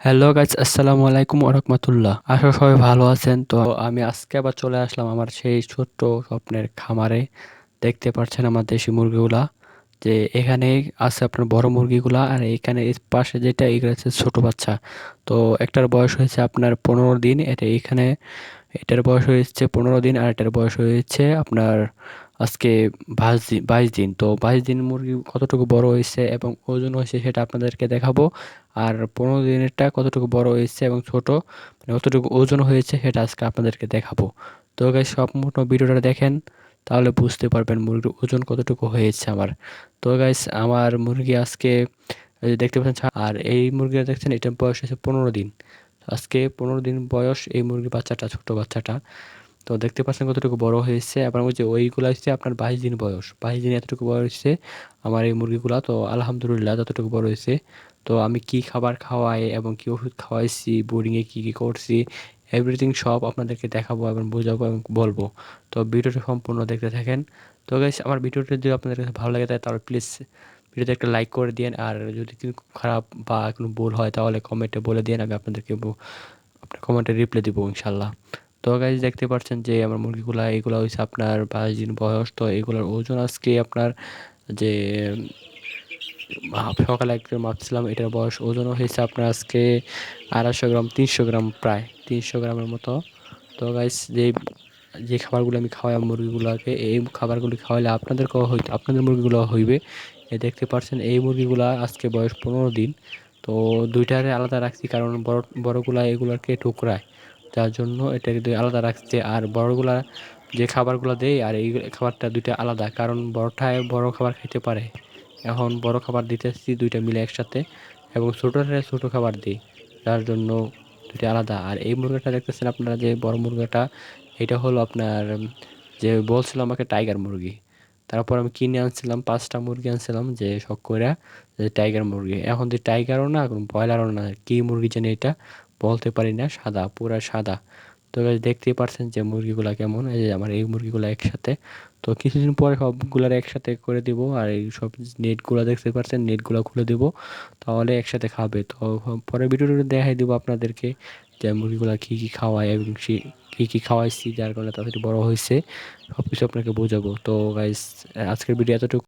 Hello guys আসসালামু আলাইকুম ওরহমতুল্লাহ আশা সবাই ভালো আছেন। তো আমি আজকে আবার চলে আসলাম আমার সেই ছোট্ট স্বপ্নের খামারে। দেখতে পাচ্ছেন আমার দেশি মুরগিগুলা। যে এখানে আছে আপনার বড় মুরগিগুলা আর এখানে পাশে যেটা এগুলো হচ্ছে ছোট বাচ্চা। তো একটার বয়স হয়েছে আপনার পনেরো দিন, এটা এখানে। এটার বয়স হয়েছে পনেরো দিন আর এটার বয়স হয়েছে আপনার আজকে বাইশ দিন বাইশ দিন, তো বাইশ দিন মুরগি কতটুকু বড় হয়েছে এবং ওজন হয়েছে সেটা আপনাদেরকে দেখাবো। আর পনেরো দিনেরটা কতটুকু বড় হয়েছে এবং ছোট মানে কতটুকু ওজন হয়েছে সেটা আজকে আপনাদেরকে দেখাবো। তো গাইস সম্পূর্ণ ভিডিওটা দেখেন, তাহলে বুঝতে পারবেন মুরগির ওজন কতটুকু হয়েছে আমার। তো গাইস আমার মুরগি আজকে দেখতে পাচ্ছেন আর এই মুরগিটা দেখছেন, এটার বয়স হয়েছে পনেরো দিন। আজকে পনেরো দিন বয়স এই মুরগির বাচ্চাটা, ছোট বাচ্চাটা। তো দেখতে পাচ্ছেন কতটুকু বড় হয়েছে। আপনার ওই যে ওইগুলো হচ্ছে আপনার বাইশ দিন বয়স। বাইশ দিন এতটুকু বয়স হয়েছে আমার এই মুরগিগুলো। তো আলহামদুলিল্লাহ ততটুকু বড় হয়েছে। তো আমি কি খাবার খাওয়াই এবং কি ওষুধ খাওয়াইছি বোর্ডিংয়ে কী কী করছি এভরিথিং সব আপনাদেরকে দেখাবো এবং বোঝাবো এবং বলব। তো ভিডিওটা সম্পূর্ণ দেখতে থাকেন। তো গাইস আমার ভিডিওটা যদি আপনাদের কাছে ভালো লাগে থাকে তাহলে প্লিজ ভিডিওতে একটা লাইক করে দিন আর যদি খারাপ বা কোনো ভুল হয় তাহলে কমেন্টে বলে দিন আমি আপনাদেরকে আপনার কমেন্টে রিপ্লাই দিব ইনশাল্লাহ তো গাইজ দেখতে পাচ্ছেন যে আমার মুরগিগুলা, এগুলো হয়েছে আপনার বাইশ দিন বয়স, তো এগুলোর ওজন আজকে আপনার যে সকালে একদিন মাপছিলাম এটার বয়স ওজনও হয়েছে আপনার আজকে আড়াইশো গ্রাম, তিনশো গ্রাম প্রায়, তিনশো গ্রামের মতো। তো গাইস যে যে খাবারগুলো আমি খাওয়াই মুরগিগুলোকে, এই খাবারগুলি খাওয়াইলে আপনাদেরকেও হইতে আপনাদের মুরগিগুলো হইবে। এ দেখতে পাচ্ছেন, এই মুরগিগুলা আজকে বয়স পনেরো দিন, তো দুইটারে আলাদা রাখছি, কারণ বড়, বড়গুলা এগুলোকে টুকরায়। যার জন্য এটাকে আলাদা রাখছে। আর বড়গুলা যে খাবারগুলো দেয় আর এই খাবারটা দুইটা আলাদা, কারণ বড়টায় বড় খাবার খেতে পারে। এখন বড় খাবার দিতেছি দুইটা মিলে একসাথে, এবং ছোটোটারে ছোটো খাবার দিই, যার জন্য দুইটা আলাদা। আর এই মুরগিটা দেখতেছেন আপনারা যে বড় মুরগিটা, এটা হলো আপনার, যে বলছিল আমাকে টাইগার মুরগি। তারপর আমি কিনে আনছিলাম, পাঁচটা মুরগি আনছিলাম, যে শখ করে যে টাইগার মুরগি। এখন যে টাইগারও না ব্রয়লারও না, কী মুরগি জানি এটা? বলতে পারি না, সাদা, পুরা সাদা। তো দেখতেই পারছেন যে মুরগিগুলা কেমন? এই যে আমার এই মুরগিগুলো একসাথে। তো কিছুদিন পরে সবগুলার একসাথে করে দিব আর এই সব নেটগুলো দেখতে পাচ্ছেন নেটগুলো খুলে দিব। তাহলে একসাথে খাবে। তো পরে ভিডিওটা দেখাই দিব আপনাদেরকে যে মুরগিগুলো কী কী খাওয়ায় এবং সে- কী কী খাওয়াইছি, যার কারণে তাড়াতাড়ি বড় হয়েছে। সব কিছু আপনাকে বোঝাবো। তো গাইস আজকের ভিডিও এতটুকু।